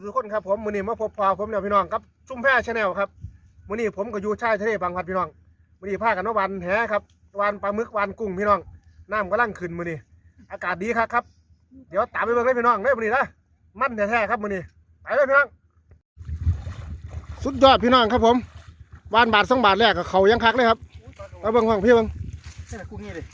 สู่ทุกคนครับผมมื้อนี้มาพบพอผมเนี่ยพี่น้องครับชุ่มแพร่ชาแนลครับมื้อนี้ผมก็อยู่ชายทะเลบางพัดพี่น้องมื้อนี้พากันมาวันแหครับวันปลาหมึกวันกุ้งพี่น้องน้ำกำลังขึ้นมื้อนี้อากาศดีครับครับเดี๋ยวตามไปเบิ่งเลยพี่น้องเด้อมื้อนี้นะมันแท้ๆครับมื้อนี้ไปเลยพี่น้องสุดยอดพี่น้องครับผมวานบาทสองบาทแรกกับเขายังคักเลยครับเอาเบิ่งห้องพี่เบิ่งนี่แหละกุ้งนี่เลย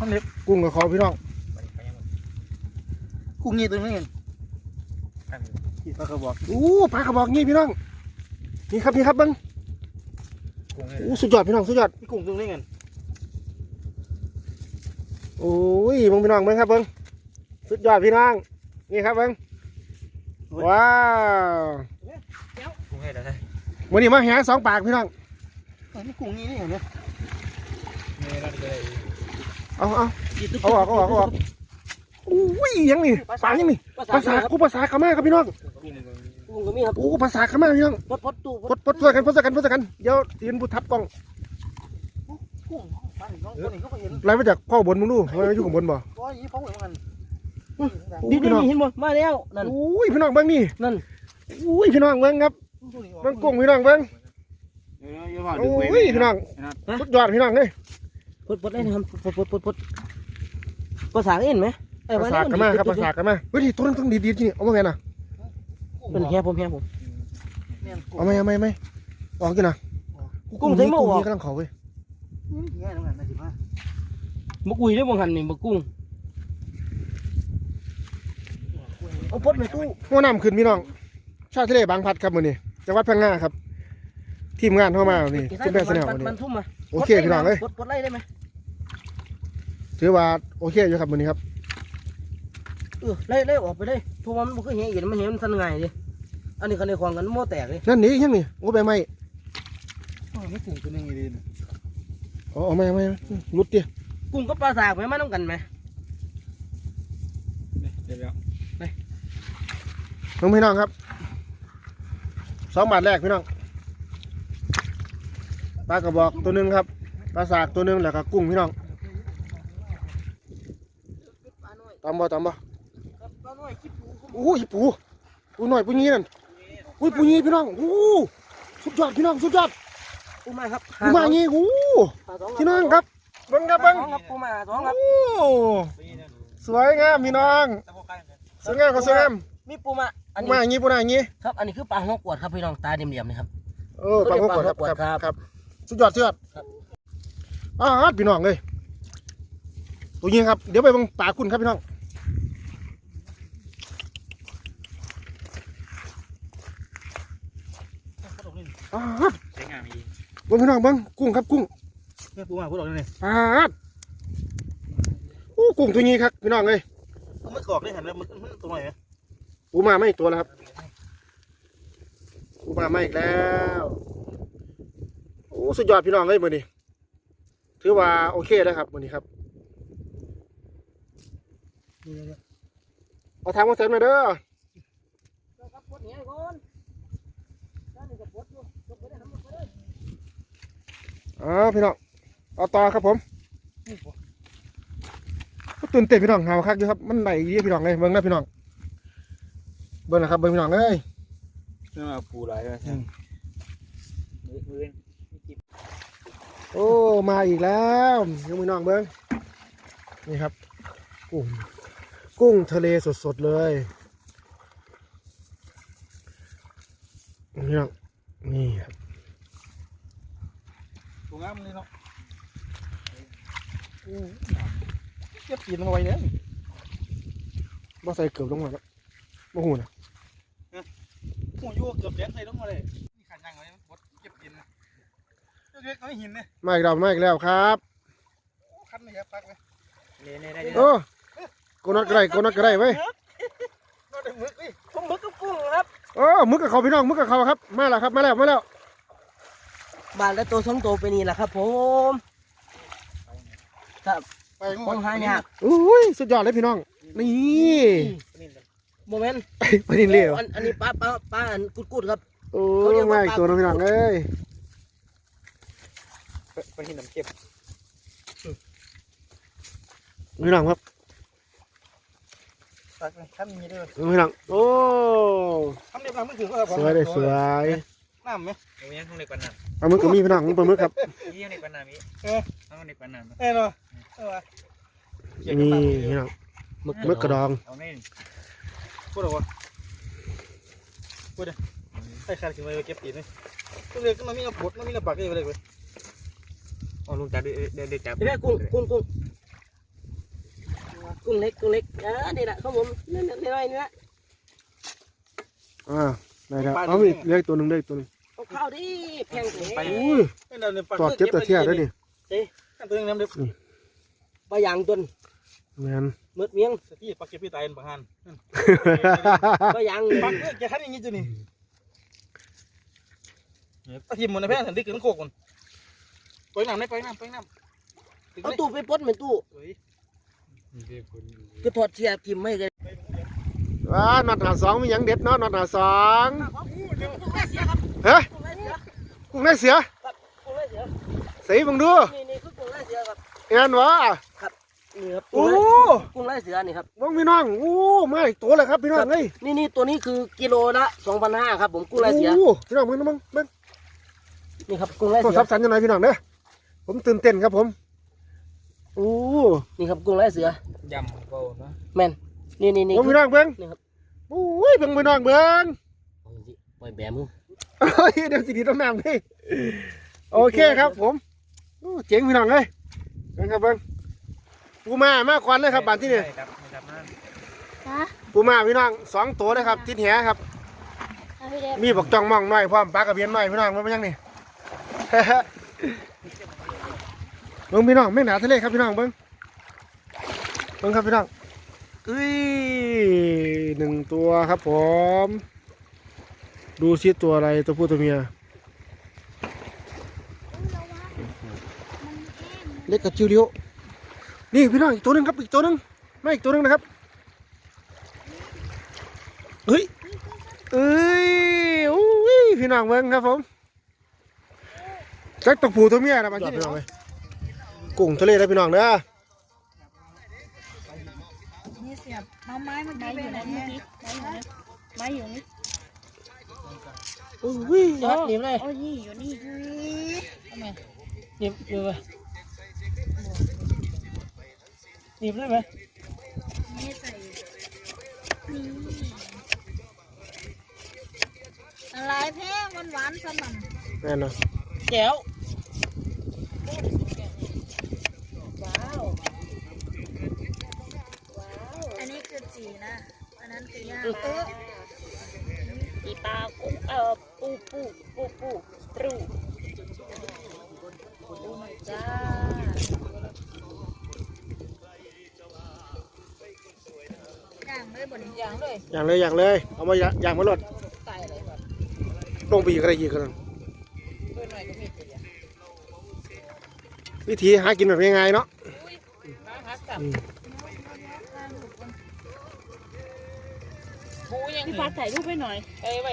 มันเล็บกุ้งกับเขาพี่น้องกุ้งนี่ตัวนี้เอง ที่ปลากระบอกอู้ปลากระบอกนี่พี่น้องนี่ครับนี่ครับเบิ่งกุ้งนี่อู้สุดยอดพี่น้องสุดยอดกุ้งตัวนี้เองโอ้ยมึงพี่น้องเบิ่งครับเบิ่งสุดยอดพี่น้องนี่ครับเบิ่งว้าวกุ้งให้ได้วันนี้มาแหสองปากพี่น้องนี่กุ้งนี่นี่เห็นไหมนี่นั่นเลยเอาเอาเอาออกเอาออกเอาออกอุ้ยยังนี่ปลายังนี่ภาษากูภาษาขม่าครับพี่น้อง กุ้งก็มีครับโอ้ภาษาขม่าพี่น้องพดพดตู้พดพดช่วยกันพดช่วยกันพดช่วยกันเดี๋ยวตีนบุทับกล้องกุ้งบ้านน้องคนนี้เขาก็เห็นไล่มาจากข้อบนมึงดูทำไมมาอยู่ข้างบนบ่ก็ยี่ฟ้องเหมือนกันดีพี่น้องเห็นบ่มาแล้วนั่นอุ้ยพี่น้องเบิ่งนี่นั่นอุ้ยพี่น้องเบิ่งครับเบิ่งกุ้งพี่น้องเบิ่งอุ้ยพี่น้องสุดยอดพี่น้องเลยพดพดได้นะครับพดพดพดพดภาษาเห็นไหมภาษากันมาครับภาษากันมาเฮ้ยตัวนั้นต้องดีดีๆจริงเอามาไงน่ะ เป็นแค่ผมแค่ผมเอาไหมเอาไหมเอาไหมออกกินนะกุ้งใส่หม้อกุ้งออกนี่กำลังเขาเว้ยมะกุยได้บ่หันนี่มะกุ้งเอาพดในตู้หัวน้ำขึ้นพี่น้อง ชาติทะเลบางพัดครับมื้อนี้จังหวัดพังงาครับ ทีมงานเข้ามานี่ทีมแพทย์แนลวันนี้มันทุ่มมาโอเคพี่น้องเอ้ยกดกดไล่ได้ไหมถือว่าโอเคอยู่ครับมื้อนี้ครับ เออไล่ไล่ออกไปเลยเพราะว่ามันบ่เคยเห็นอีกมันเห็นมันทันไงายดิอันนี้คันในควงกันโม่แตกเลยนั่นนี่ยังนี่โอ้ใบไม้ไม่กุ้งตัวนึงดีเอาเอาไหมเอาไหมรุดดิกุ้งกับปลาสากไหมมาต้องกันไหมน้องพี่น้องครับสองบาทแรกพี่น้องปลากระบอกตัวหนึ่งครับปลาสากตัวหนึ่งแล้วก็กุ้งพี่น้องตามบ่ตามบ่ปลาน้ อยขี้ปูโอ้ยปูปูหน่อยปูงี้นั่นอุ้ยปูงี้พี่น้องโอ้สุดยอดพี่น้องสุดยอดปูมาครับปูมางี้โอ้พี่น้องครับเบิ้งครับเบิ้งครับปูมาสองครับโอ้สวยงามพี่น้องสวยงามก็สวยงามมีปูมาอันปูนี้มาอย่างงี้ปูมาอย่างงี้ครับอันนี้คือปลาหัวกวดครับพี่น้องตาเดี่ยมๆนี่ครับเออปลาหัวกดครับปลาหัวกดครับครับครับสุดยอดสุดยอดครับอ่าพี่น้องเลยตัวนี้ครับเดี๋ยวไปเบังปลาคุณครับพี่น้อง อ่าเบิ้งพี่น้องเบิ้งกุ้งครับกุ้งนี่ปูมาพูดออกเลยปลาดโอ้กุ้งตัวนี้ครับพี่น้องเลยมันกรอกได้เห็นแล้วมันตัวไหนปูมาไม่อีกตัวแล้วครับปูมาไม่อีกแล้วโอ้สุดยอดพี่น้องเลยมือนี้ถือว่าโอเคแล้วครับมือนี้ครับเอาทางมาเสริมหน่อยเด้อ ครับปวดเนี้ยก่อนด้านนี้ก็ปวดอยู่ยกไปได้ทำยกไปได้ อ๋อพี่น้องเอาต่อครับผมตื่นเต้นพี่น้องหาวคักอยู่ครับ มันไหลเยอะพี่น้องเลยเบิ้งนะพี่น้องเบิ้งนะครับเบิ้งพี่น้องเลยนี่มาปูหลายเลยอืมมือมือโอ้มาอีกแล้วยังพี่น้องเบิ้งนี่ครับ กุ้งกุ้งทะเลสดๆเลยพี่น้องนี่ครับปู งามเลยเนาะเก็บกินเอาไว้เนี่ยบ่ใส่เกือบลงมาแล้วบ่หูนะปูยู่เกือบแดงใส่ลงมาเลยนี่ขันยังไงบดเก็บกินนะเล็กๆไม่หินเลยมาอีกแล้วมาอีกแล้วครับคันไม่ยับปักเลยเนี่ยเนี่ยได้โอ้โกนัดก็ได้โกนัดก็ได้เว้ยก็ได้มึกดิผมมึกกับกุ้งครับโอ้มึกกับเขาพี่น้องมึกกับเขาครับ มาแล้วครับมาแล้วมาแล้ว บานและตัวสองตัวไปนี่แหละครับ ผม ครับไปคงหายากอุ้ยสุดยอดเลยพี่น้อง นี่โมเมนต์ไปดินเลี้ยวอันอันนี้ปลาปลาปลาอันกุดกุดๆครับ โอ้ยมาอีกตัวนึงพี่น้องเอ้ยไปหินน้ำเก็บพี่น้องครับตักเลยขั้นมีด้วยพี่น้องโอ้ทำเดียวกันไม่ถึงก็ครับสวยเลยสวย น้ำไหมเดี๋ยวยังต้องเล็กกว่านั้นปลาหมึกก็มีพี่น้องปลาหมึกครับนี่ยังเล็กกว่านั้นมีเออต้องเล็กกว่านั้นเอ้ยเนาะเออนี่พี่น้องมึกหมึกกระดองเอาไม่พูดหรอวะพูดเลยไอ้ขาดขึ้นมาเก็บตีนเลยตัวเล็กก็มันมีกระปุกมันมีกระปักอยู่เลยเว้ยเอาลุงจับเดี๋ยวเดี๋ยวจับเดี๋ยวกุ้งกุ้งกุ้งกุ้งเล็กกุ้งเล็กเออนี่แหละครับผมนี่นี่นี่นี่นะอ่าได้แล้วเอาอีกเล็กตัวหนึ่งได้ตัวหนึ่งเอา ข้าวดิแพงแพงอุ้ยไม่ได้เนี่ยปักตอดเจ็บแต่เที่ยได้นี่ขั้นตัวนึงน้ำเด็บปลาย่างต้นแมนมืดเมียงที่ปักเก็บพี่ตายปักหันปลาย่างปักเนี่ยแกขั้นอย่างนี้จ้ะนี่ตะทีมมันนะเพื่อนสันติกินโคกมันไปน้ำได้ไปน้ำไปน้ำถึงเอาเลยตู้ไปปดเหมือนตู้เฮ้ยก็ถอดเสียทิมไม่กันว้าน็อตหาสองมีหยังเด็ดเนาะน็อตหาสองเฮ้ย กุ้งได้เสือกุ้งไล่เสือใส่บังดูนี่นี่คือกุ้งไล่เสือครับเอ็นวะนี่ครับโอ้กุ้งไล่เสือนี่ครับบังพี่น้องโอ้ไม่ตัวเลยครับพี่น้องเฮ้ยนี่นี่ตัวนี้คือกิโลละสองพันห้าครับผมกุ้งไล่เสือโอ้พี่น้องมึงมึงมึงนี่ครับกุ้งไล่ต้องเสือซับสันยังไงพี่น้องเด้อผมตื่นเต้นครับผมโอ้นี่ครับกุ้งไล่เสือยำโกนะแมนนี่นี่นี่ผมพี่น้องเบิ้งนี่ครับโอ้ยเบิ้งพี่น้องเบิ้งปล่อยแบมือ โอ้ยเดี๋ยวสิดีต้องน้ำนี่โอเคครับ ผมโอ้เจ๋งพี่น้องเลยเบิ้งครับเบิ้งปูมามาควันเลยครับบ้านที่นี่จับไม่จับนั่นฮะปูมาพี่น้องสองตัวเลยครับทิศแหครับ เอาพี่เด็บมีบักจ่องมองน้อยพร้อมปลากระเบียนน้อยพี่น้องมันเป็นยังนี่ เบิ้งพี่น้องไม่หนาทะเลครับพี่น้องเบิ้งเบิ้งครับพี่น้องเอ้ยหนึ่งตัวครับผม ดูซิตัวอะไรตัวผู้ตัวเมีย เล็กกับจิวเลียวนี่พี่น้องอีกตัวหนึ่งครับอีกตัวหนึ่งไม่อีกตัวหนึ่งนะครับเฮ้ยเอ้ยโอ้ยพี่น้องเบิ้งครับผมจักตัวผู้ตัวเมียนะมาที่นี่เลยกุ้งทะเลนะพี่น้องเด้อนี่เสียบเอาไม้เมื่อกี้ไปไหนเนี่ยไม้อยู่นี่โอ้ยยัดหนีบเลยโอ้ยนี่อยู่นี่หนีบหนีบไปหนีบได้ไหมนี่ใส่นี่อะไรแพ้หวานหวานๆสนั่นแน่นอนแก้วว้าว อันนี้คือจีนะ อันนั้นคือย่างเออปีปลากุ้งเอ่อ ปูปูปูปูปูดูหน่อยจ้าย่างเลยบนย่างเลยอย่างเลยอย่างเลย เอามาอย่างอย่างมาหลดตายเลยแบบลงไปอีกอะไรอีกกันวิธีหากินแบบง่ายๆเนาะพี่พัดถ่ายรูปให้หน่อย เอ้ยไว้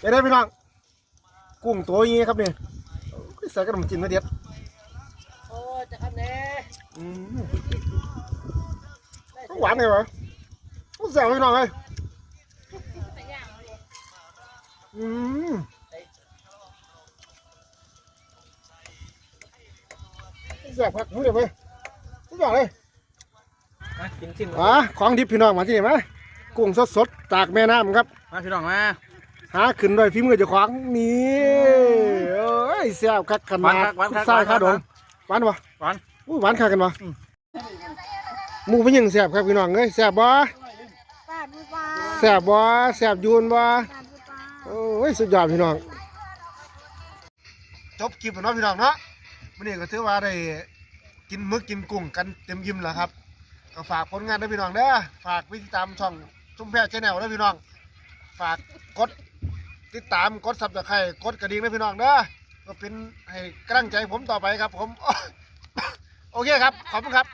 ไปได้พี่น้อง กุ้งตัวอย่างนี้ครับนี่ใส่กระดมจีนมาเด็ดโอ้จะครับแน่อืมหวานไงวะแซวพี่น้องเลยอืมแซ่บครับรู้เดี๋ยวไปทุกอย่างเลยกินชิ้นอะของดิบพี่น้องมาที่นี่มากุ้งสดๆจากแม่น้ำครับ มาพี่น้องมา หาขึ้นด้วยฝีมือเจ้าของนี่เอ้ยแซ่บคักขนาดใส่ข้าดงหวานปะหวานอุ้ยหวานคักกันปะหมูเป็นยังแซ่บครับพี่น้องเอ้ยแซ่บบ่ปาดมือปลาแซ่บบ่แซ่บยูนบ่ปาดมือปลาโอ้ยสุดยอดพี่น้องจบคลิปแล้วเนาะพี่น้องเนาะมื้อนี้ก็ถือว่าได้กินมึกกินกุ้งกันเต็มยิ้มแล้วครับ ก็ฝากผลงานด้วยพี่น้องเด้อฝากวิติดตามช่องชุ่มแพร่ชแนลด้วยพี่น้อง ฝากกด ติดตามกดซับสไคร่กดกระดิ่งด้วยพี่น้องเด้อก็เป็นให้กำลังใจผมต่อไปครับ ผม โอเคครับ ขอบคุณครับ